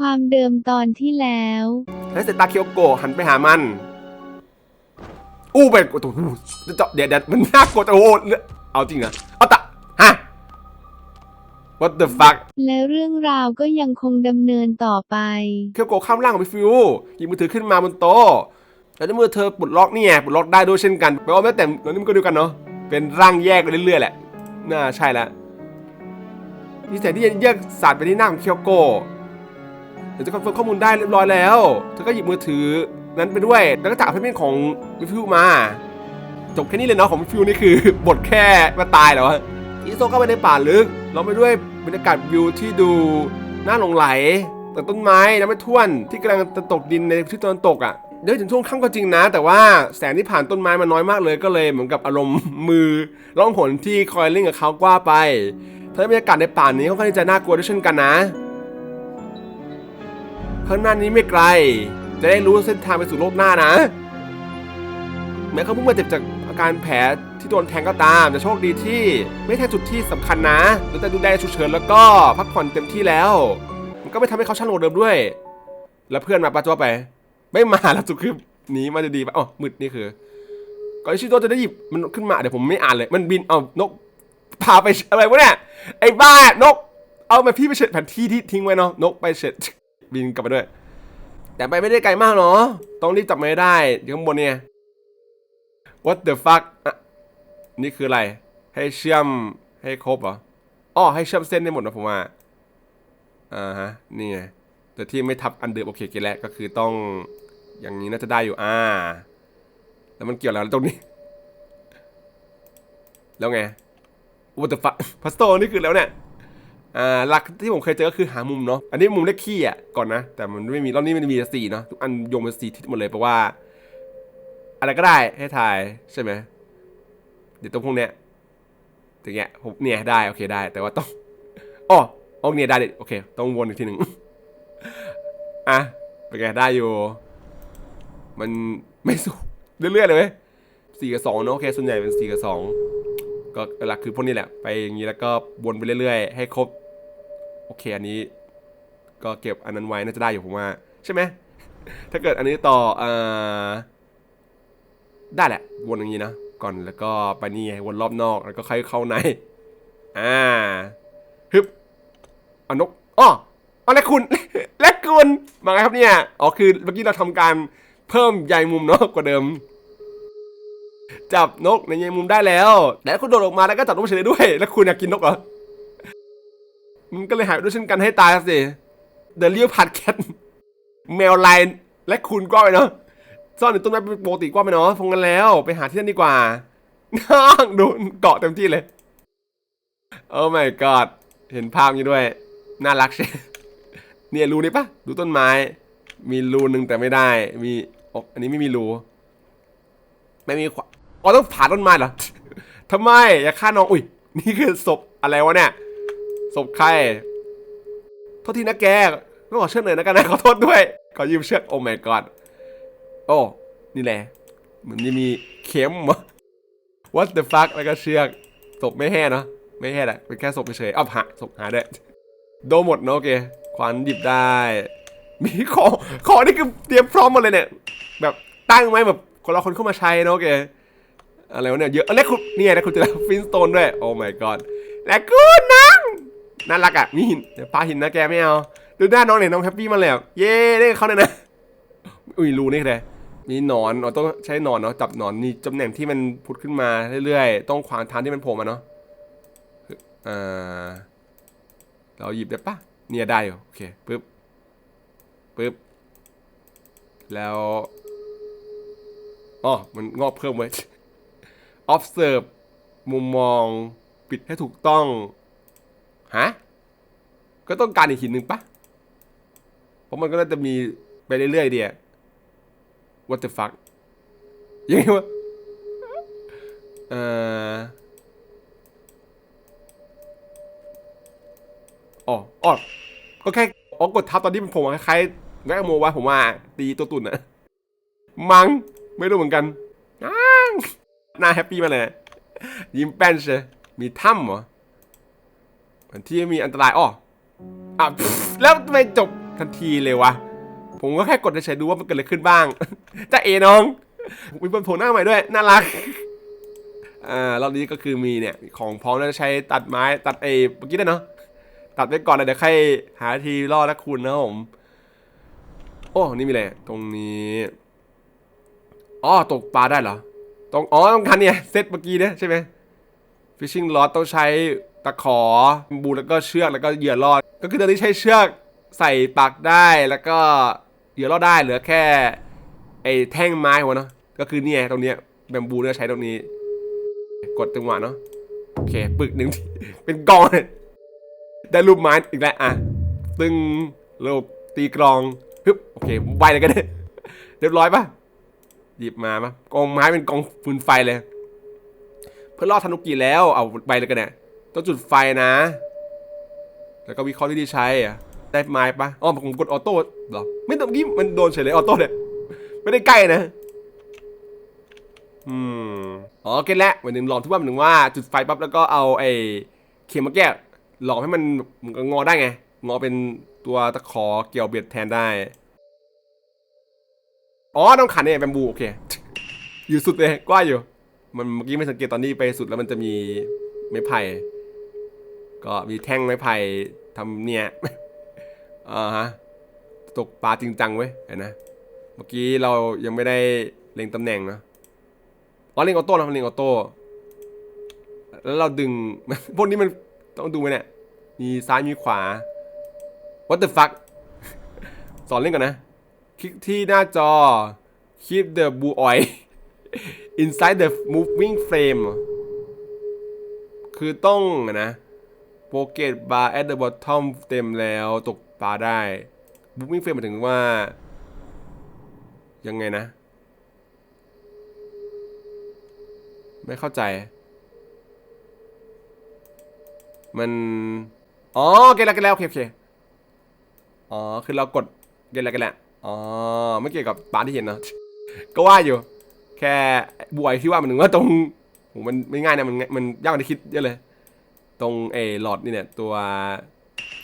ความเดิมตอนที่แล้วแล้วเสร็จตาเคียวโกะหันไปหามัน อู้ไปโอ้โหเดี๋ยวเดี๋ยวมันน่ากลัวแต่โอ้โหเอาจริงเหรอเอาตะฮะ what the fuck และเรื่องราวก็ยังคงดำเนินต่อไป เคียวโกะข้ามร่างของพี่ฟิวหยิบมือถือขึ้นมาบนโต๊ะแล้วในมือเธอปลดล็อกนี่ไงปลดล็อกได้ด้วยเช่นกันแปลว่าแม้แต่แล้วนี่มันก็เดียวกันเนาะเป็นร่างแยกไปเรื่อยๆแหละน่าใช่แล้วนี่แสงที่แยกสาดไปที่หน้าของเคียวโกะเดี๋ยวจะคอนเฟิร์มข้อมูลได้เรียบร้อยแล้ว เธอก็หยิบมือถือนั้นไปด้วย แล้วก็จับเพื่อนของวิฟิวมา จบแค่นี้เลยเนาะของวิฟิวนี่คือบทแค่มาตายแล้ววะอีโซก็ไปในป่าลึกเราไปด้วยบรรยากาศวิวที่ดูน่าหลงไหลแต่ต้นไม้น้ำไม่ท่วนที่กำลังจะตกดินในที่ตะวันตกอะเดี๋ยวถึงช่วงค่ำก็จริงนะ แต่ว่าแสงที่ผ่านต้นไม้มาน้อยมากเลยก็เลยเหมือนกับอารมณ์มือล่องหนที่คอยเล่นกับเขากว่าไปทำให้บรรยากาศในป่านี้ค่อนข้างจะน่ากลัวด้วยเช่นกันนะ ข้างหน้านี้ไม่ไกล จะได้รู้เส้นทางไปสู่โลกหน้านะ แม้เขาเพิ่งมาเจ็บจากอาการแผลที่โดนแทงก็ตาม แต่โชคดีที่ไม่แทงจุดที่สำคัญนะหรือแต่ดูแลฉุกเฉินแล้วก็พักผ่อนเต็มที่แล้ว มันก็ไม่ทำให้เขาช่างโลงเดิมด้วย แล้วเพื่อนมาปะจ้วไป ไม่มาแล้วสุดคือหนีมาดีๆปะอ๋อมืดนี่คือ ก่อนที่ชิโตจะได้หยิบมันขึ้นมาเดี๋ยวผมไม่อ่านเลย มันบินเอานกพาไปอะไรวะเนี่ยไอ้บ้านก เอามาพี่ไปเฉดแผนที่ที่ทิ้งไว้เนาะนกไปเฉด บินกลับมาด้วย แต่ไปไม่ได้ไกลมากเนาะต้องรีบจับมาให้ได้ข้างบนเนี่ย what the fuck อะนี่คืออะไร ให้เชื่อมให้ครบเหรออ๋อให้เชื่อมเส้นได้หมดนะผมว่าอ่าฮะนี่ไงแต่ที่ไม่ทับอันเดิมโอเคเกแล้วก็คือต้องอย่างนี้น่าจะได้อยู่อ่า แล้วมันเกี่ยวอะไรตรงนี้ แล้วไง what the fuck พัสโตนี่คือแล้วเนี่ย อ่าหลักที่ผมเคยเจอก็คือหามุมเนาะอันนี้มุมเลขขี้อะก่อนนะ แต่มันไม่มีรอบนี้มันมีสี่เนาะทุกอันโยงเป็นสี่ทิศหมดเลยแปลว่า อะไรก็ได้ให้ถ่ายใช่ไหมเดี๋ยวตรงพวกเนี้ยอย่างเงี้ยผมเนี่ยได้โอเคได้ แต่ว่าต้องอ๋อโอเนี่ยได้โอเค ต้องวนอีกทีหนึ่งอะเป็นไงได้อยู่ มันไม่สู้เรื่อยๆเลยเว้ยสี่กับสองเนาะโอเคส่วนใหญ่เป็นสี่กับสองก็หลักคือพวกนี้แหละ ไปอย่างนี้แล้วก็วนไปเรื่อยๆ ให้ครบ โอเคอันนี้ก็เก็บอันนั้นไว้น่าจะได้อยู่ผมว่า ใช่ไหม ถ้าเกิดอันนี้ต่อเอ่อได้แหละ วนอย่างนี้นะ ก่อนแล้วก็ไปนี่วนรอบนอกแล้วก็ค่อยเข้าใน อ่าฮึบเอานกอ้อเอาและคุณและคุณมาไงครับเนี่ย อ๋อคือเมื่อกี้เราทำการเพิ่มใยมุมเนาะกว่าเดิม จับนกในใยมุมได้แล้วแต่คุณโดดออกมาแล้วก็จับนกเฉยด้วย แล้วคุณอยากกินนกเหรอ มันก็เลยหายไปด้วยเช่นกันให้ตายสิเดลิเวอร์ผัดแคทแมวไลน์และคุณกว้างไปเนาะซ่อนในต้นไม้เป็นปกติกว้าไปเนาะพงกันแล้ว ไปหาที่นั่นดีกว่าน้องดนเกาะเต็มที่เลยโอ้ my god เห็นภาพนี้ด้วย น่ารักใช่เนี่ยรูนี้ปะดูต้นไม้ มีรูหนึ่งแต่ไม่ได้ มีอ๋ออันนี้ไม่มีรูไม่มีขวาอ๋อต้องผ่าต้นไม้เหรอทำไม อย่าฆ่าน้อง อุ้ย นี่คือศพอะไรวะเนี่ย ศพใครโทษทีนะแกก็ขอเชือกหน่อยนะกันนะขอโทษด้วย ขอยืมเชือกโอ้ my god โอ้ นี่แหละเหมือนจะมีเข็ม what the fuck แล้วก็เชือกศพไม่แห่เนอะไม่แห่แหละเป็นแค่ศพเฉยๆเอาหาศพหาได้โดหมดเนอะโอเคควันหยิบได้ มีของของนี่คือเตรียมพร้อมหมดเลยเนี่ย แบบตั้งไว้แบบคนเราคนเข้ามาใช้เนอะโอเคอะไรวะเนี่ยเยอะแล้วคุณนี่ไงนะคุณจะฟินสโตนด้วย โอ้ my god แล้วคุณนัง น่ารักอะมีหินเดี๋ยวปาหินนะแกไม่เอา ดูหน้าน้องเนี่ยน้องแฮปปี้มาแล้ว เย้ได้เขาเลยนะ อุ้ยรูนี่เลยมีหนอนเราต้องใช้หนอนเนาะจับหนอนนี่ตำแหน่งที่มันพุดขึ้นมาเรื่อยๆ ต้องขวางทางที่มันโผล่มาเนาะอ่าเราหยิบได้ปะเนี่ยได้อยู่โอเคปึ๊บปึ๊บแล้วอ๋อมันงอกเพิ่มไว้ observe มุมมองปิดให้ถูกต้อง ฮะก็ต้องการอีกหินหนึ่งปะเพราะมันก็น่าจะมีไปเรื่อยๆเดีย what the fuck ยังไงวะเอ่ออ๋ออ๋อก็แค่อ๋อกดทับตอนที่มันผมคล้ายๆแมกโมวะผมว่าตีตัวตุ่นอะมังไม่รู้เหมือนกันอ้างน้าแฮปปี้มาเลยยิ้มแป้นเชมีถ้ำเหรอ ที่มีอันตรายอ้ออะแล้วทำไมจบทันทีเลยวะ ผมก็แค่กดเฉยๆดูว่ามันเกิดอะไรขึ้นบ้างจ้าเอน้องมีบนโผล่หน้าใหม่ด้วย น่ารักอ่ารอบนี้ก็คือมีเนี่ย ของพร้อมแล้วจะใช้ตัดไม้ตัดไอ้เมื่อกี้ได้เนาะตัดไว้ก่อนนะเดี๋ยวใครหาทีรอดนะคุณนะผม โอ้นี่มีอะไรตรงนี้อ๋อตกปลาได้เหรอตรงอ๋อต้องทันเนี่ยเซตเมื่อกี้เนี่ยใช่ไหม fishing rod ต้องใช้ ตะขอบูแล้วก็เชือกแล้วก็เหยื่อรอด ก็คือตอนนี้ใช้เชือกใส่ปักได้แล้วก็เหยื่อรอดได้เหลือแค่ไอ้แท่งไม้หัวเนาะก็คือเนี่ยตรงเนี้ยแบมบูเนี่ยใช้ตรงนี้ กดจังหวะเนาะโอเคปึกหนึ่งเป็นกองเลยได้รูปไม้อีกแล้วอะตึงลูกตีกลองฮึบโอเคไวเลยกันเนี่ยเรียบร้อยปะหยิบมาปะกองไม้เป็นกองฟืนไฟเลย เพื่อรอดธนุกิแล้วเอาไปเลยกันเนี่ย ต้องจุดไฟนะ แล้วก็วิเคราะห์วิธีใช้อะได้ไม้ปะอ๋อผมกดออโต้หรอ ไม่ต้องกี้มันโดนเฉยเลยออโต้เนี่ย ไม่ได้ใกล้นะ อืม อ๋อเก็ตแล้วเหมือนหนึ่งลองที่ว่าหมือนหนึ่งว่าจุดไฟปั๊บแล้วก็เอาไอ้เข็มมาแก้หลอกให้มันงอได้ไง งอเป็นตัวตะขอเกี่ยวเบียดแทนได้ อ๋อต้องขันเนี่ยแบมบูโอเค อยู่สุดเลยกว้าอยู่ มันเมื่อกี้ไม่สังเกตตอนนี้ไปสุดแล้วมันจะมีไม้ไผ่ ก็มีแท่งไม้ไผ่ทำเนี่ยอ่าฮะตกปลาจริงจังเว้ยเห็นนะเมื่อกี้เรายังไม่ได้เล็งตำแหน่งนะอ๋อเล็งออโต้แล้วเล็งออโต้แล้วเราดึงพวกนี้มันต้องดูไหมเนี่ยมีซ้ายมีขวา what the fuck สอนเล่นก่อนนะ คลิกที่หน้าจอ keep the blue oil inside the moving frame คือต้องนะ อะนะ pocket bar at the bottom เต็มแล้วตกปลาได้ moving frame หมายถึงว่า ยังไงนะ ไม่เข้าใจ มัน อ๋อเกล้วเก็ตแล้วโอเคโอเคอ๋อ คือเรากดเกล้วเก็ตแล้วอ๋อ ไม่เกี่ยวกับปลาที่เห็นเนอะก็ว่าอยู่ แค่บวยที่ว่ามันถึงว่าตรงมันไม่ง่ายนะมันมันยากกว่าที่คิดเยอะเลย ตรงเอหลอดนี่เนี่ยตัว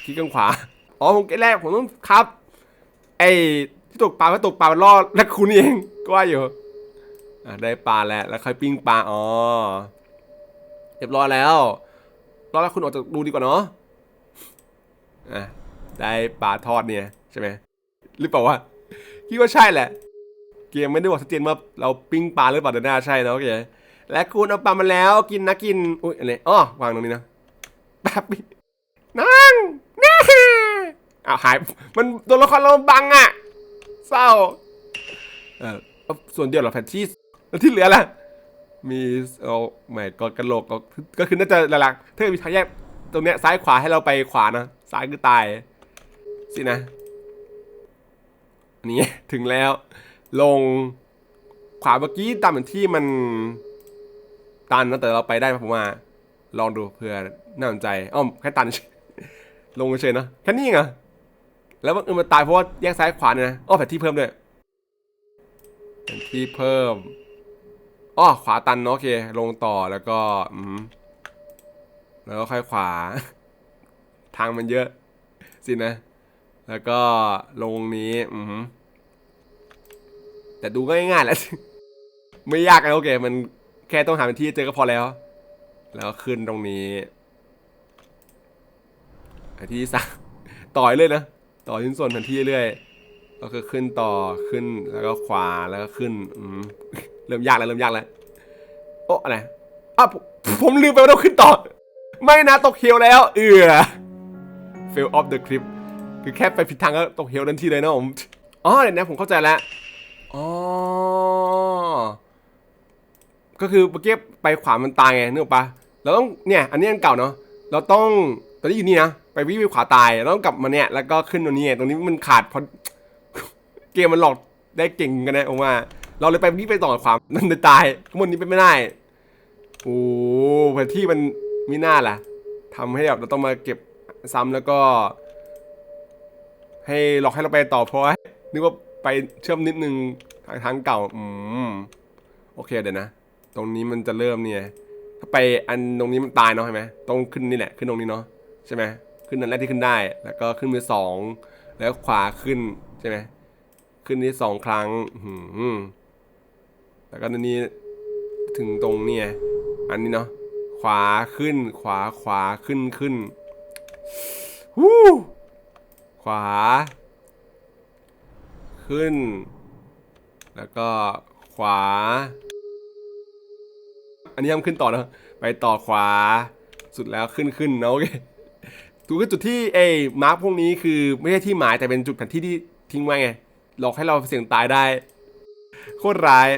คลิกข้างขวา อ๋อผมเก็ตแรกผมต้องครับไอที่ตกปลาเพราะตกปลามันล่อและคุณเองก็ว่าอยู่อะได้ปลาแล้วแล้วค่อยปิ้งปลาอ๋อเรียบร้อยแล้วรอแล้วคุณออกจากดูดีกว่าเนาะอะได้ปลาทอดเนี่ยใช่ไหมหรือเปล่าวะคิดว่าใช่แหละ เกมไม่ได้บอกชัดเจนว่าเราปิ้งปลาหรือเปล่าแต่น่าใช่นะโอเคและคุณเอาปลามาแล้วกินนะกินอุ้ยอะไรอ๋อวางตรงนี้นะ แป๊บนึงนั่งนี่อ้าหาย มันตัวละครเราบังอะ เศร้า เออส่วนเดียวเหรอแผนที่แล้วที่เหลือล่ะ มีเอาใหม่ก็กระโหลกก็คือน่าจะหลักๆถ้ามีทางแยกตรงเนี้ยซ้ายขวาให้เราไปขวานะ ซ้ายคือตาย สินะนนี้ถึงแล้ว ลงขวาเมื่อกี้ตามเหมือนที่มันตันนะแต่เราไปได้ผมว่า ลองดูเพื่อน่าสนใจอ้อมแค่ตัน ลงเฉยเนอะแค่นี้เองแล้วบังเออมาตายเพราะว่าแยกซ้ายขวาเนี่ยนะอ้อแผนที่เพิ่มด้วยแผนที่เพิ่มอ้อขวาตันเนอะโอเค ลงต่อแล้วก็อืมแล้วก็ค่อยขวา ทางมันเยอะสินะ แล้วก็ลงนี้อือหือแต่ดูง่ายๆแหละไม่ยากนะโอเค มันแค่ต้องหาเป็นที่เจอก็พอแล้ว แล้วขึ้นตรงนี้ไอ้ที่สามต่อยเลยนะ ต่อชิ้นส่วนแผนที่เรื่อยก็คือขึ้นต่อขึ้นแล้วก็ขวาแล้วก็ขึ้นอืมเริ่มยากแล้วเริ่มยากแล้วโอ้อะไรอะผมลืมไปว่าต้องขึ้นต่อ ไม่นะตกเฮีวแล้ว เอือ fail off the clip คือแค่ไปผิดทางก็ตกเหวทันทีเลยนะผมอ๋อเดี๋ยวนะผมเข้าใจแล้วอ๋อก็คือเมื่อกี้ไปขวามันตายไงนึกออกปะ เราต้องเนี่ยอันนี้อันเก่าเนาะเราต้องตอนนี้อยู่นี่นะไปวิ่งไปขวาตายเราต้องกลับมาเนี่ยแล้วก็ขึ้นตรงนี้ตรงนี้มันขาดเพราะเกมมันหลอกได้เก่งกันนะผมว่าเราเลยไปวิ่งไปต่อขวามันเลยตายข้างบนนี้ไปไม่ได้โอ้แผนที่มันมีหน้าล่ะทำให้แบบเราต้องมาเก็บซ้ำแล้วก็ ให้หลอกให้เราไปต่อเพราะนึกว่าไปเชื่อมนิดนึงทางทางเก่า อืมโอเคเดี๋ยวนะ ตรงนี้มันจะเริ่มเนี่ย ถ้าไปอันตรงนี้มันตายเนาะใช่ไหมต้องขึ้นนี่แหละขึ้นตรงนี้เนาะใช่ไหมขึ้นอันแรกที่ขึ้นได้ แล้วก็ขึ้นมือสองแล้วขวาขึ้นใช่ไหมขึ้นนี้สองครั้งอื้อหือแล้วก็อันนี้ถึงตรงเนี่ยอันนี้เนาะขวาขึ้น ขวาขวาขึ้นขึ้นวู้ขวา ขึ้น แล้วก็ขวา อันนี้ทำขึ้นต่อนะ ไปต่อขวา สุดแล้วขึ้นขึ้นนะโอเคถูกคือจุดที่เอมาร์กพวกนี้คือไม่ใช่ที่หมายแต่เป็นจุดแผนที่ที่ทิ้งไว้ไง หลอกให้เราเสี่ยงตายได้ โคตรร้าย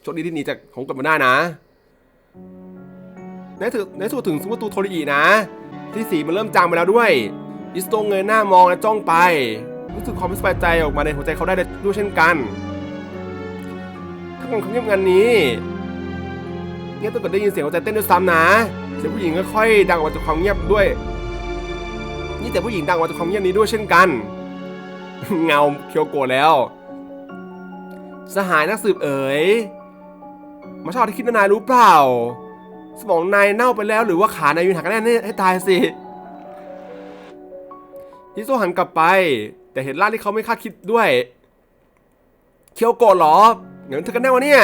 โชคดีที่หนีจากของกลับมาได้นะในถึงในสุดถึงซุปเปอร์ตูโทริอีนะ ที่สีมันเริ่มจางไปแล้วด้วยอิสโตเงยหน้ามองและจ้องไป รู้สึกความไม่สบายใจออกมาในหัวใจเขาได้ด้วยเช่นกันทั้งหมดของเงียบงันนี้ เงียบตั้งแต่ได้ยินเสียงหัวใจเต้นด้วยซ้ำนะ เสียงผู้หญิงค่อยๆดังออกมาจากความเงียบด้วย นี่แต่ผู้หญิงดังออกมาจากความเงียบนี้ด้วยเช่นกัน เงาเคียวโกะแล้ว สหายนักสืบเอ๋ยมาชอบที่คิดว่านายรู้เปล่า สมองนายเน่าไปแล้วหรือว่าขานายยืนหักกันแน่ให้ตายสิฮิโซหันกลับไป แต่เห็นร่างที่เขาไม่คาดคิดด้วย เคียวโกะหรอเงินเธอกันแน่วะเนี่ย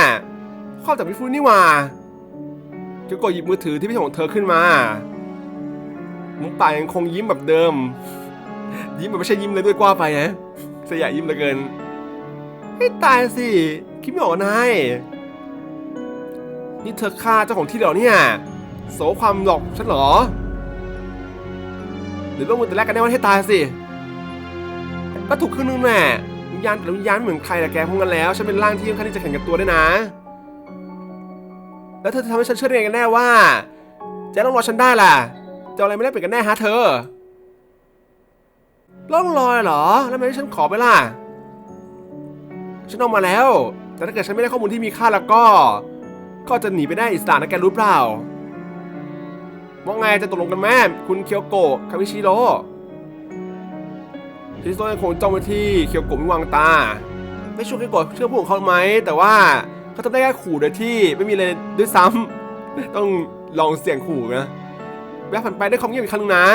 ข้อจากพี่ฟูนี่ว่า เคียวโกะหยิบมือถือที่ไม่ของเธอขึ้นมามุมปายังคงยิ้มแบบเดิม ยิ้มแบบไม่ใช่ยิ้มเลยด้วยกว่าไปนะสยะยิ้มเหลือเกินให้ตายสิ คิดไม่ออกนายนี่เธอฆ่าเจ้าของที่เหรอเนี่ย โสความหลอกฉันเหรอ หรือร่วมมือแต่แรกกันแน่ว่าให้ตายสิก็ถูกครึ่งนึงแน่วิญญาณแต่ละวิญญาณไม่เหมือนใครแต่แกพวกนั้นแล้ว ฉันเป็นร่างที่ค่อนข้างที่จะแข่งกับตัวด้วยนะ แล้วเธอจะทำให้ฉันเชื่อได้ไงกันแน่ว่าจะต้องรอฉันได้ล่ะจะเอาอะไรไม่ได้เป็นกันแน่ฮะเธอล่องลอยเหรอ แล้วทำไมฉันขอไปล่ะ ฉันเอามาแล้ว แต่ถ้าเกิดฉันไม่ได้ข้อมูลที่มีค่าแล้วก็ ก็จะหนีไปได้อิสระนะแกรู้เปล่าว่าไงจะตกลงกันแม่ คุณเคียวโกะคามิชิโร่ชิโซยังคงจ้องไปที่เคียวโกะม่วางตา ไม่ชัวร์เคียวโกะเชื่อผู้ของเขาไหม แต่ว่า เขาทำได้แค่ขู่โดยที่ไม่มีอะไรด้วยซ้ำต้องลองเสี่ยงขู่นะแวะผ่านไปได้ความเงียบอีกครั้งหนึงนะ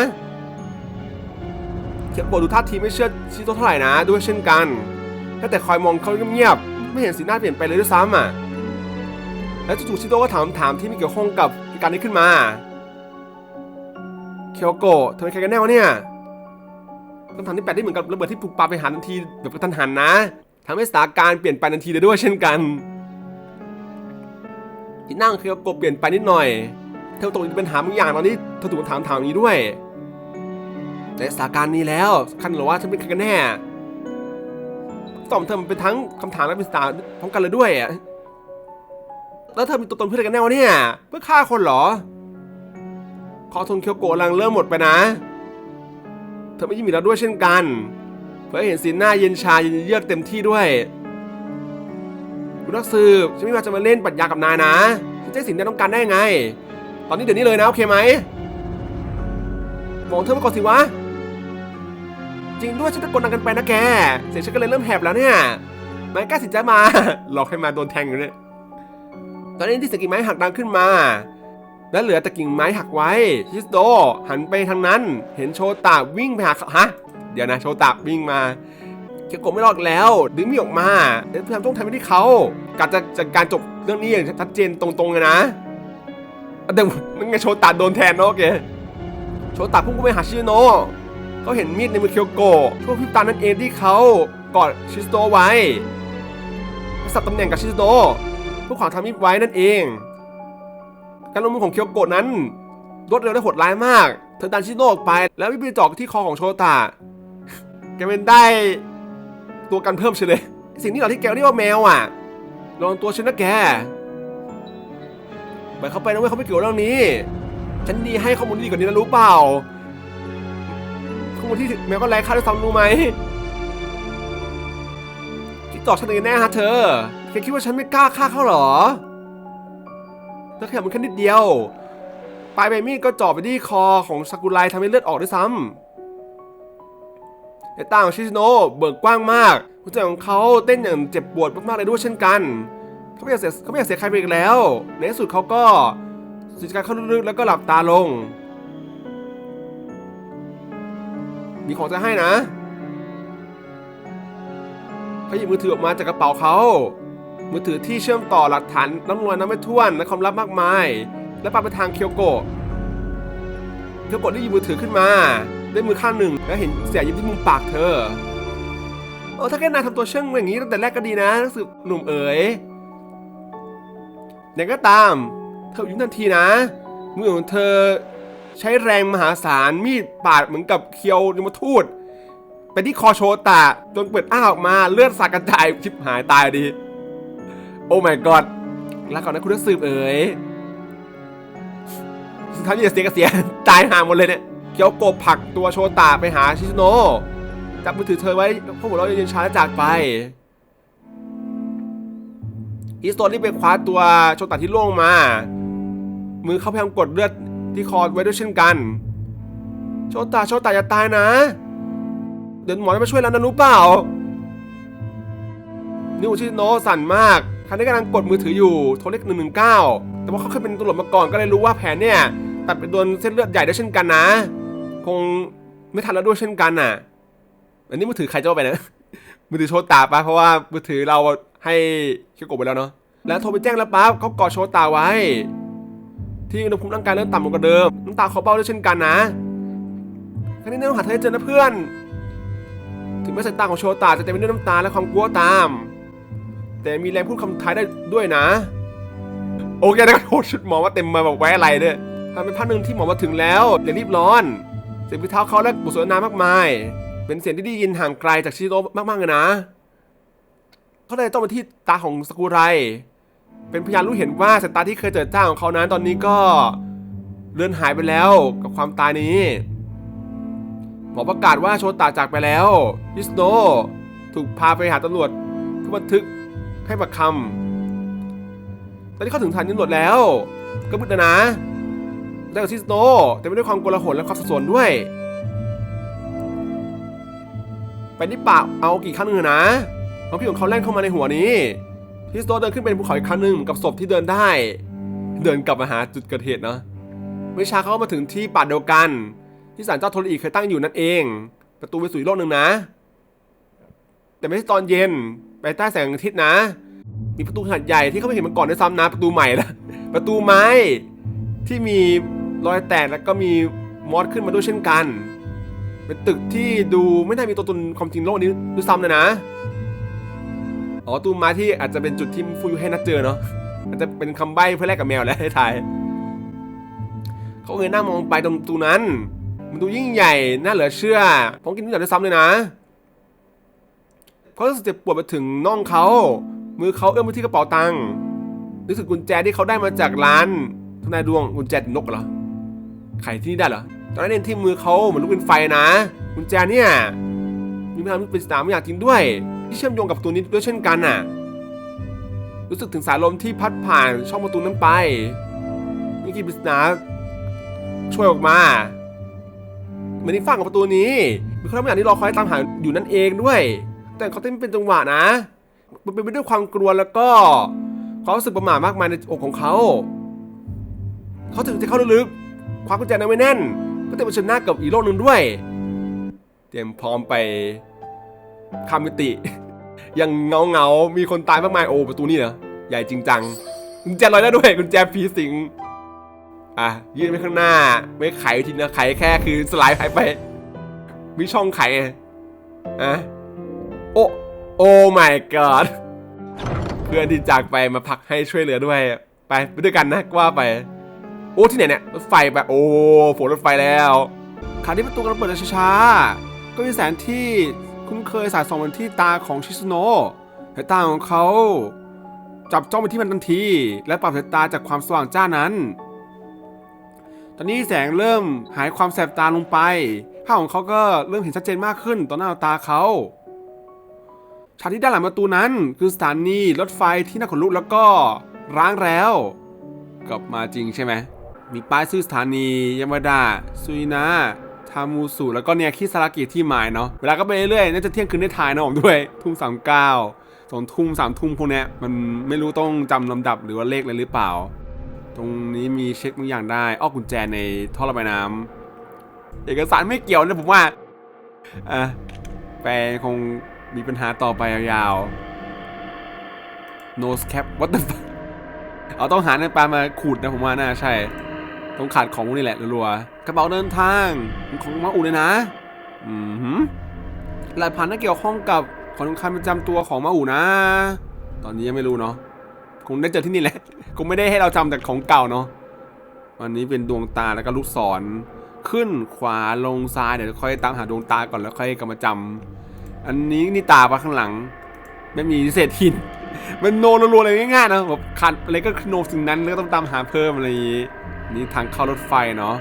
เคียวโกะดูท่าทีไม่เชื่อชิโซเท่าไหร่นะ ด้วยเช่นกันแค่แต่คอยมองเขาเงียบๆไม่เห็นสีหน้าเปลี่ยนไปเลยด้วยซ้ำอะ แล้วจู่ๆชิโตก็ถามถามที่ไม่เกี่ยวข้องกับเหตุการณ์นี้ขึ้นมา เคียวโกะเธอเป็นใครกันแน่วะเนี่ยคำถามที่แปลกที่เหมือนกับระเบิดที่ถูกปาไปหาทันทีแบบกระทันหันนะทำให้สถานการณ์เปลี่ยนไปทันทีเลยด้วยเช่นกัน ที่นั่งเคียวโกะเปลี่ยนไปนิดหน่อย เธอตกอยู่ในปัญหาบางอย่างตอนนี้เธอถูกถามถามนี้ด้วย ในสถานการณ์นี้แล้วสำคัญเหรือว่าฉันเป็นใครกันแน่ตอบเธอมันเป็นทั้งคำถามและเป็นสานพร้อมกันเลยด้วยอะแล้วเธอมีตัวตนเพื่ออะไรกันแน่วะเนี่ย เพื่อฆ่าคนเหรอคอทนเคียวโกะลังเริ่มหมดไปนะ เธอไม่ยิ้มอีกแล้วด้วยเช่นกันเพื่อเห็นสีหน้าเย็นชาเย็นเยือกเต็มที่ด้วย คุณนักสืบฉันไม่มาจะมาเล่นปรัชญากับนายนะฉันจะสิ่งที่ต้องการได้ไง ตอนนี้เดี๋ยวนี้เลยนะโอเคไหมมองเธอมาก่อนสิวะ จริงด้วยฉันตะโกนดังกันไปนะแก เสียงฉันก็เลยเริ่มแหบแล้วเนี่ยนายกล้าสินใจมา หลอกให้มาโดนแทงอยู่เนี่ยตอนนี้ที่สกิ่งไม้หักดังขึ้นมา และเหลือแต่กิ่งไม้หักไว้ชิสโดหันไปทางนั้น เห็นโชตะวิ่งไปหาเขาฮะ เดี๋ยวนะโชตะวิ่งมา เคียวโกะไม่รอดแล้ว ดึงมีออกมาเดี๋ยวพยายามต้องทำให้ที่เขาการจะจัดการจบเรื่องนี้อย่างชัดเจนตรงๆเลยนะแต่มันไงโชตะโดนแทนเนาะโอเคโชตะพุ่งเข้าไปหาชิโนะเขาเห็นมีดในมือเคียวโกะช่วงพิบตานั่นเองที่เขากอดชิสโตไว้สับตำแหน่งกับชิสโตเพื่อขวางทางมีดไว้นั่นเอง การลงมือของเคียวโกะนั้นรวดเร็วและโหดร้ายมาก เธอดันชิโนะออกไป แล้ววิบไปจอกที่คอของโชตะแกเป็นได้ ตัวกันเพิ่มเฉยเลยสิ่งนี้เหรอที่แกเรียกว่าแมวอะลองตัวฉันนะแกไปเข้าไปนะเว้ยเขาไม่เกี่ยวเรื่องนี้ ฉันดีให้ข้อมูลที่ดีกว่านี้นะรู้เปล่าข้อมูลที่แมวก็ไร้ค่าด้วยซ้ำรู้ไหมคิดต่อฉันเลยแน่ฮะเธอแกคิดว่าฉันไม่กล้าฆ่าเขาเหรอเธอแค่มันแค่นิดเดียวปลายใบมีดก็จ่อไปที่คอของซากุไรทำให้เลือดออกด้วยซ้ำ ในตาของชิชิโนะเบิกกว้างมากหัวใจของเขาเต้นอย่างเจ็บปวดมากๆเลยด้วยเช่นกันเขาไม่อยากเสียเขาไม่อยากเสียใครไปอีกแล้ว ในที่สุดเขาก็สูดการเข้าลึกๆแล้วก็หลับตาลง มีของจะให้นะเขาหยิบมือถือออกมาจากกระเป๋าเขา มือถือที่เชื่อมต่อหลักฐานน้ำนวลน้ำไม่ท้วนและความลับมากมาย และปาไปทางเคียวโกะเคียวโกะได้หยิบมือถือขึ้นมา ด้วยมือข้างหนึ่ง และเห็นเสียยิ้มที่มุมปากเธอเออถ้าแค่นายทำตัวเชื่องอย่างนี้ตั้งแต่แรกก็ดีนะรู้สึกหนุ่มเอ๋ยอย่างก็ตาม เธอยิ้มทันทีนะ มือของเธอใช้แรงมหาศาลมีดปาดเหมือนกับเคียวยมทูตไปที่คอโชตะจนเปิดอ้าออกมาเลือดสาดกระจายชิบหายตายดี โอ้ my god แล้วก่อนนะคุณนักสืบเอ๋ยสุดท้ายมีแต่เสียกับเสียตายห่าหมดเลยเนี่ย เกียวโกบผักตัวโชตะไปหาชิซุโนะจับมือถือเธอไว้พวกหัวเราะเย็นช้าแล้วจากไป อีสโตนรีบไปคว้าตัวโชตะที่ล่วงมา มือเขาพยายามกดเลือดที่คอไว้ด้วยเช่นกัน โชตะโชตะอย่าตายนะ เดี๋ยวหมอจะมาช่วยแล้วนะรู้เปล่านิวชิโนะสั่นมากคันนี้กำลังกดมือถืออยู่โทรเลขหนึ่งหนึ่งเก้าแต่ว่าเขาเคยเป็นตำรวจมาก่อนก็เลยรู้ว่าแผนเนี่ยตัดไปโดนเส้นเลือดใหญ่ด้วยเช่นกันนะ คงไม่ทันแล้วด้วยเช่นกันน่ะ อันนี้มือถือใครจะเอาไปนะ มือถือโชตาปะเพราะว่ามือถือเราให้เคียวโกะไปแล้วเนาะ แล้วโทรไปแจ้งแล้วปั๊บเขากอดโชตาไว้ ที่อุณหภูมิร่างกายเริ่มต่ำลงกว่าเดิม น้ำตาเขาเบ้าด้วยเช่นกันนะ ครั้งนี้ต้องหาเธอให้เจอนะเพื่อน ถึงแม้สายตาของโชตาจะเต็มไปด้วยน้ำตาและความกลัวตาม แต่มีแรงพูดคำท้ายได้ด้วยนะ โอเคนะครับโทษชุดหมอว่าเต็มมาบอกไว้อะไรเนี่ยทำเป็นภาคหนึ่งที่หมอมาถึงแล้วอย่ารีบร้อน สียงพิเท้าเขาและบทสนทนามากมาย เป็นเสียงที่ได้ยินห่างไกลจากชิโร่มากๆเลยนะเขาเลยต้องมาที่ตาของสกุไร เป็นพยานรู้เห็นว่าสายตาที่เคยเจอจ้าของเขานั้นตอนนี้ก็เลือนหายไปแล้วกับความตายนี้หมอประกาศว่าโชตาจากไปแล้วฮิสโนถูกพาไปหาตำรวจเพื่อบันทึกให้ปากคำตอนนี้เขาถึงฐานตำรวจแล้ว ก็มืดแล้วนะ ได้กับฮิสโนแต่ไม่ด้วยความโกลาหลและความสับสนด้วย ไปที่ป่าเอากี่ครั้งหนึ่งนะความคิดของเขาแล่นเข้ามาในหัวนี้ฮิสโนเดินขึ้นเป็นภูเขาอีกครั้งหนึ่งกับศพที่เดินได้ เดินกลับมาหาจุดเกิดเหตุเนาะวิชาเขาก็มาถึงที่ป่าเดียวกัน ที่ศาลเจ้าโทรอีเคยตั้งอยู่นั่นเอง ประตูไปสู่อีโลกหนึ่งนะ แต่ไม่ใช่ตอนเย็นไปใต้แสงอาทิตย์นะ มีประตูขนาดใหญ่ที่เขาไม่เห็นมาก่อนด้วยซ้ำนะประตูใหม่ละประตูไม้ที่มี รอยแตกแล้วก็มีมอสขึ้นมาด้วยเช่นกัน เป็นตึกที่ดูไม่น่ามีตัวตนความจริงโลกนี้ด้วยซ้ำเลยนะ อ๋อตูไม้ที่อาจจะเป็นจุดที่ฟูยูให้นัดเจอเนาะ อาจจะเป็นคำใบ้เพื่อแลกกับแมวแล้วให้ทาย เขาเงยหน้ามองไปตรงตูนั้น มันดูยิ่งใหญ่ น่าเหลือเชื่อ ผมกินนิดหน่อยด้วยซ้ำเลยนะเขารู้สึกเจ็บปวดไปถึงน่องเขา มือเขาเอื้อมไปที่กระเป๋าตังค์นึกถึงกุญแจที่เขาได้มาจากร้านทนายดวงกุญแจนกเหรอ ไขที่นี่ได้เหรอ ตอนนั้นเองที่มือเขาเหมือนลูกเป็นไฟนะกุญแจเนี่ยมีพลังเป็นสนามอยางจริงด้วย ที่เชื่อมโยงกับประตูนี้ด้วยเช่นกันน่ะ รู้สึกถึงสายลมที่พัดผ่านช่องประตูนั้นไปมีกีปริศนาช่วยออกมาเหมือนที่ฝั่งกับประตูนี้มีคนทำอย่างที่รอคอยตามหาอยู่นั่นเองด้วย แต่เขาเต้นเป็นจังหวะนะ มันเป็นไปด้วยความกลัวแล้วก็ความรู้สึกประหม่ามากมายในอกของเขา เขาถึงจะเข้าลึก คว้ากุญแจนั้นไว้แน่นเพื่อเตรียมเผชิญหน้ากับอีกโลกหนึ่งด้วย เตรียมพร้อมไปข้ามมิติ ยังเงาเงามีคนตายมากมายโอ้ประตูนี่เหรอใหญ่จริงจังกุญแจลอยได้ด้วยกุญแจผีสิงอะยื่นไปข้างหน้า ไม่ไขทีนะไขแค่คือสไลด์หายไป มีช่องไขอะโอ้โอ้ my god เพื่อนที่จากไปมาพักให้ช่วยเหลือด้วย ไปไปด้วยกันนะว่าไป โอ้ที่ไหนเนี่ยรถไฟไปโอ้ฝนรถไฟแล้วขณะที่ประตูกำลังเปิดช้าๆก็มีแสงที่คุ้นเคยสาดส่องมาที่ตาของชิซุโนะสายตาของเขา จับจ้องไปที่มันทันที และปรับสายตาจากความสว่างจ้านั้น ตอนนี้แสงเริ่มหายความแสบตาลงไปภาพของเขาก็เริ่มเห็นชัดเจนมากขึ้นต่อหน้าต่อตาเขาฉากที่ด้านหลังประตูนั้นคือสถานีรถไฟที่น่าขนลุกแล้วก็ร้างแล้ว กลับมาจริงใช่ไหม มีป้ายชื่อสถานียามาดะซุยนะทามูสุแล้วก็เนี่ยคิสารากิที่หมายเนาะเวลาก็ไปเรื่อยๆน่าจะเที่ยงคืนได้ถ่ายนะผมด้วย ทุ่มสามเก้าสองทุ่มสามทุ่มพวกเนี้ยมันไม่รู้ต้องจำลำดับหรือว่าเลขอะไรหรือเปล่า ตรงนี้มีเช็คบางอย่างได้อ้อกุญแจในท่อระบายน้ำเอกสารไม่เกี่ยวนะผมว่าอะแปลคงมีปัญหาต่อไปยาวๆ nose cap what the fuck เอาต้องหาในปลามาขูดนะผมว่าน่าใช่ ต้องขาดของพวกนี้แหละรัวๆกระเป๋าเดินทางของมาอูเลยนะ อืมหืมรายพันธุ์ที่เกี่ยวข้องกับของสำคัญประจำตัวของมาอูนะ ตอนนี้ยังไม่รู้เนาะคงได้เจอที่นี่แหละคงไม่ได้ให้เราจำแต่ของเก่าเนาะวันนี้เป็นดวงตาแล้วก็ลูกศรขึ้นขวาลงซ้ายเดี๋ยวค่อยตามหาดวงตาก่อนแล้วค่อยกลับมาจำอันนี้นี่ตาปะข้างหลัง ไม่มีเศษหินมันโนรัวๆอะไรง่ายๆนะแบบขาดอะไรก็โนสิ่งนั้นแล้วก็ต้องตามหาเพิ่มอะไรอย่างงี้ นี่ทางเข้ารถไฟเนาะ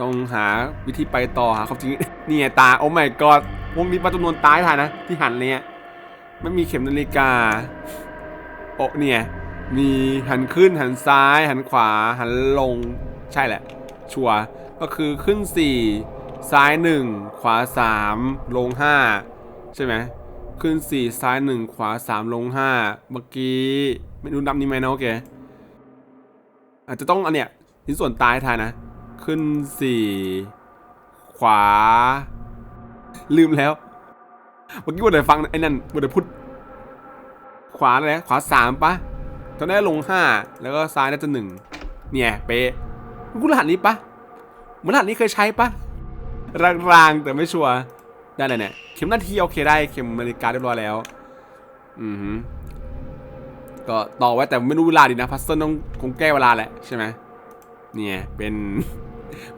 ต้องหาวิธีไปต่อหาความจริงนี่ไงตาโอ้ my god วงนี้ปลาจำนวนตายถ่ายนะ ที่หันเลยอะไม่มีเข็มนาฬิกาโอ้เนี่ย มีหันขึ้นหันซ้าย หันขวา หันลงใช่แหละ ชัวร์ก็คือขึ้น 4 ซ้าย 1 ขวา 3 ลง 5 ใช่ไหมขึ้น 4 ซ้าย 1 ขวา 3 ลง 5 เมื่อกี้ ไม่รู้นับนี้ไหมนะโอเคอาจจะต้องอันเนี้ย ชิ้นส่วนตายทายนะ ขึ้น4ขวา ลืมแล้ว เมื่อกี้วันไหนฟังไอ้นั่นวันไหนพูดขวาเลยขวาสามปะตอนแรกลงห้าแล้วก็ซ้ายน่าจะหนึ่งเนี่ยเป๊ะกูรหัสนี้ปะมือนรหัสนี้เคยใช้ปะรางๆแต่ไม่ชัวร์ได้เลยเนี่ยเข็มนาทีโอเคได้เข็มนาฬิกาเรียบร้อยแล้ว อือหือก็ต่อไว้แต่ไม่รู้เวลาดีนะพัซเซิลต้องคงแก้เวลาแหละใช่ไหม เนี่ยเป็น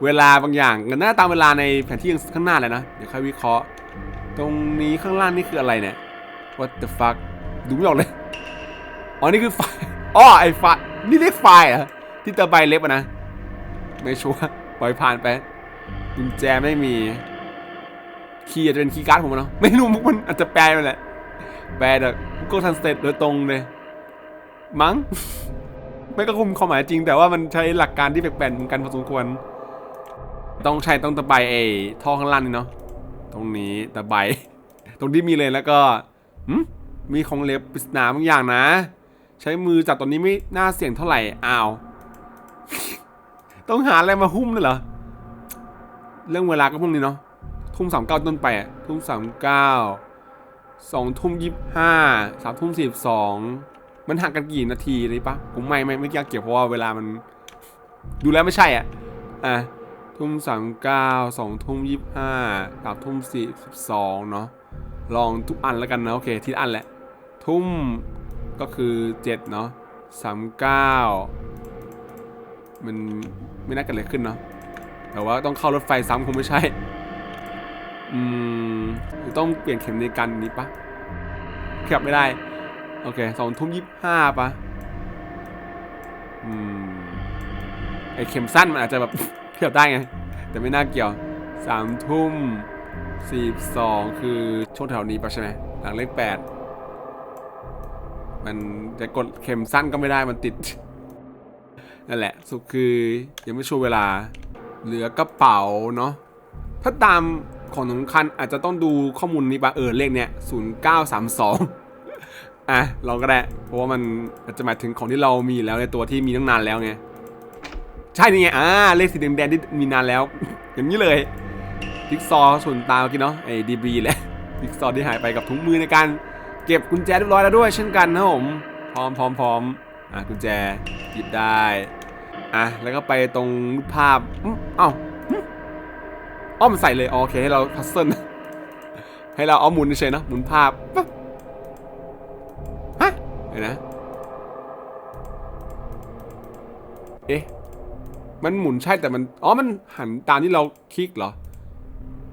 เวลาบางอย่างกันหน้าตามเวลาในแผนที่ข้างหน้าเลยนะเดี๋ยวค่อยวิเคราะห์ ตรงนี้ข้างล่างนี่คืออะไรเนี่ย what the fuck ดูไม่ออกเลยอ๋อนี่คือไฟอ๋อไอไฟนี่เรียกไฟเหรอะที่ตะใบเล็บนะไม่ชัวร์ปล่อยผ่านไปกุญแจไม่มีคีย์อาจจะเป็นคีย์การ์ดผมเนาะไม่รู้มันอาจจะแปลไปแหละแปลแบบก็ทันสเตทโดยตรงเลยมั้ง ไม่ก็คุมความหมายจริง แต่ว่ามันใช้หลักการที่แปลกๆเหมือนกันพอสมควร ต้องใช้ต้องตะไบไอ้ท่อข้างล่างนี่เนาะตรงนี้ตะไบ ตรงที่มีเลยแล้วก็มีของเล็บปริศนาบางอย่างนะ ใช้มือจับตอนนี้ไม่น่าเสี่ยงเท่าไหร่อ้าวต้องหาอะไรมาหุ้มเลยเหรอเรื่องเวลาก็พวกนี้เนาะทุ่มสามเก้าต้นไปทุ่มสามเก้าสองทุ่มยี่ห้าสามทุ่มสิบสอง มันห่างกันกี่นาทีเลยปะผมไม่ไม่ไม่อยากเกี่ยวเพราะว่าเวลามัน ดูแล้วไม่ใช่อะอะทุ่มสามเก้าสองทุ่มยี่ห้าสามทุ่มสี่สิบสองเนาะลองทุกอันแล้วกันนะโอเคทีละอันแหละ ทุ่มก็คือเจ็ดเนาะสามเก้ามันไม่น่าเกิดอะไรขึ้นเนาะแต่ว่าต้องเข้ารถไฟซ้ำคงไม่ใช่ อืมหรือต้องเปลี่ยนเข็มในการนี้ปะขยับไม่ได้ โอเคสองทุ่มยี่ห้าปะอืมไอเข็มสั้นมันอาจจะแบบขยับได้ไง แต่ไม่น่าเกี่ยวสามทุ่มสี่สองคือช่วงแถวนี้ปะใช่ไหมหลังเลขแปดมันจะกดเข็มสั้นก็ไม่ได้มันติด นั่นแหละ สุดคือยังไม่ชัวร์เวลา เหลือกระเป๋าเนาะถ้าตามของสำคัญอาจจะต้องดูข้อมูลนี้ปะเออเลขเนี้ยศูนย์เก้าสามสอง อะลองก็ได้เพราะว่ามันอาจจะหมายถึงของที่เรามีแล้วในตัวที่มีตั้งนานแล้วไงใช่นี่ไงอ่าเลขสีแดงๆที่มีนานแล้ว อย่างนี้เลยจิ๊กซอว์ส่วนตาเมื่อกี้เนาะไอ้ดีบีแหละจิ๊กซอว์ที่หายไปกับถุงมือในการเก็บกุญแจเรียบร้อยแล้วด้วย เช่นกันนะผมพร้อมพร้อมพร้อมอะกุญแจหยิบได้อะแล้วก็ไปตรงรูปภาพอ้าหึอ้อมใส่เลยโอเคให้เราพัซเซิลให้เราเอาหมุนเฉยนะหมุนภาพปั๊บ ดี๋ยวนะ เอ๊ะ มันหมุนใช่แต่มัน อ๋อ มันหันตามที่เราคลิกเหรอ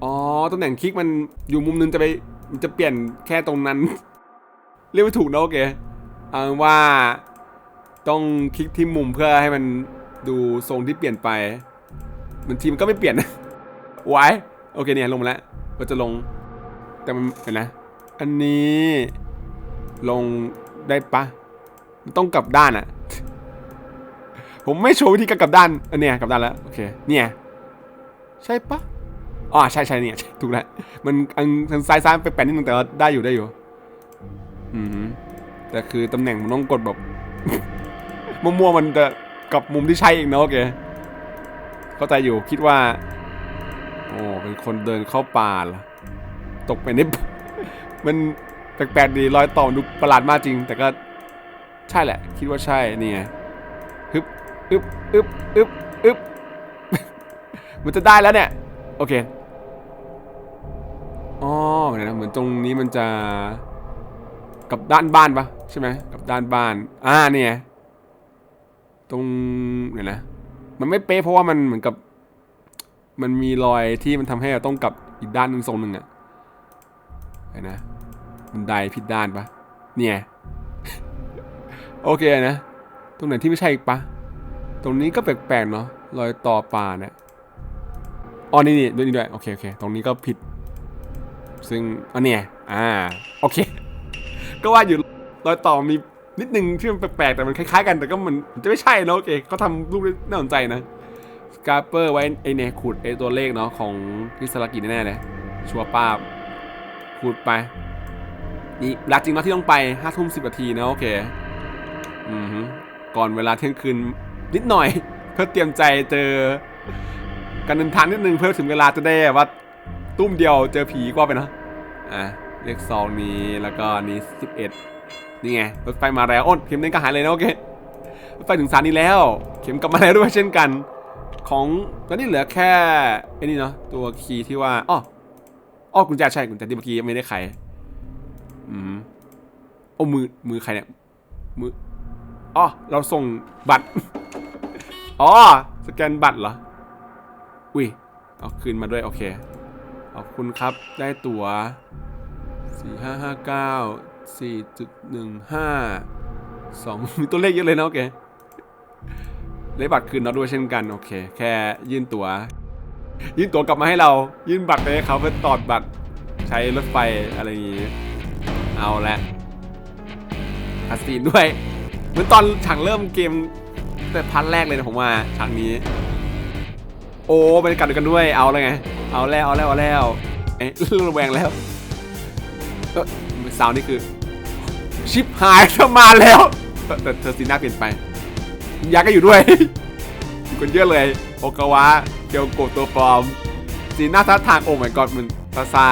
อ๋อตำแหน่งคลิกมันอยู่มุมนึงจะไปมันจะเปลี่ยนแค่ตรงนั้น เรียกไม่ถูกนะโอเคเอาว่าต้องคลิกที่มุมเพื่อให้มันดูทรงที่เปลี่ยนไปมันทีมนก็ไม่เปลี่ยนนะไว้โอเคเนี่ยลงมาแล้วก็จะลงแต่มันเห็นนะ อันนี้ลง ได้ปะต้องกลับด้านอะผมไม่โชว์วิธีการกลับด้านอันเนี้ยกลับด้านแล้วโอเคเนี่ยใช่ปะอ๋อใช่ใช่เนี่ยถูกแล้วมันอันทางซ้ายซ้ายไปแปลนิดนึงแต่ว่าได้อยู่ได้อยู่อืมแต่คือตำแหน่งมันต้องกดแบบมั่วๆมันจะกับมุมที่ใช่เองเนอะโอเคเข้าใจอยู่คิดว่าโอ้เป็นคนเดินเข้าป่าเหรอตกไปในไมัน แปลกๆดีรอยต่อมันดูประหลาดมากจริง แต่ก็ใช่แหละ คิดว่าใช่นี่ไงฮึบอึบอึบอึบอึบมันจะได้แล้วเนี่ย โอเคอ๋อเดี๋ยวนะเหมือนตรงนี้มันจะกับด้านบ้านปะใช่ไหมกับด้านบ้าน อ่าเนี่ยตรงเดี๋ยวนะ มันไม่เป๊ะเพราะว่ามันเหมือนกับ มันมีรอยที่มันทำให้เราต้องกลับอีกด้านหนึ่งทรงหนึ่งอะเห็นนะ บันไดผิดด้านปะเนี่ย โอเคนะ ตรงไหนที่ไม่ใช่อีกปะตรงนี้ก็แปลกๆเนาะรอยต่อป่าเนี่ยอ๋อนี่นี่ด้วยนี่ด้วยโอเคโอเคตรงนี้ก็ผิด ซึ่งอันเนี้ยอ่าโอเค ก็ว่าอยู่รอยต่อมีนิดนึงที่มันแปลกๆแต่มันคล้ายๆกันแต่ก็มันจะไม่ใช่เนอะโอเคเขาทำรูปได้น่าสนใจนะสกาเปอร์ไว้ไอเนี่ยขูดไอตัวเลขเนาะของพิสลากิแน่ๆเลยชัวร์ป้าขูดไป นี่เวลาจริงแล้วที่ต้องไปห้าทุ่มสิบนาทีนะโอเค อือฮึก่อนเวลาเที่ยงคืนนิดหน่อย เพื่อเตรียมใจเจอการเดินทางนิดนึงเพื่อถึงเวลาจะได้ว่าตุ้มเดียวเจอผีกว่าไปนะอะเลขสองนี้แล้วก็นี้สิบเอ็ดนี่ไงรถไฟมาแล้วอ้นเข็มเล่นก็หายเลยนะโอเครถไฟถึงสถานีแล้ว เข็มกลับมาแล้วด้วยเช่นกัน ของตอนนี้เหลือแค่ไอ้นี่เนาะตัวคีย์ที่ว่าอ้ออ้อกุญแจใช่กุญแจที่เมื่อกี้ไม่ได้ไข อืมโอ้มือมือใครเนี่ยมืออ๋อเราส่งบัตรอ๋อสแกนบัตรเหรออุ้ยเอาคืนมาด้วยโอเคขอบคุณครับได้ตั๋ว4559 4.15 2มีตัวเลขเยอะเลยนะโอเคได้บัตรคืนเราด้วยเช่นกันโอเค แค่ยื่นตั๋ว ยื่นตั๋วกลับมาให้เรา ยื่นบัตรไปให้เขาเพื่อตอดบัตรใช้รถไฟอะไรอย่างงี้ เอาละคาสซีนด้วย เหมือนตอนฉากเริ่มเกม แต่พันแรกเลยนะผมว่าฉากนี้ โอ้บรรยากาศกันด้วยเอาแล้วไง เอาแล้วเอาแล้วเอาแล้วเอ๊ะระแวงแล้วเซาวนี่คือ ชิปหายเธอมาแล้วแต่เธอสีหน้าเปลี่ยนไปยาก็อยู่ด้วยอยู่กันเยอะเลยโอกาวะเกียวโกะตัวปลอมสีหน้าท่าทางโอ้ my god มันซาซา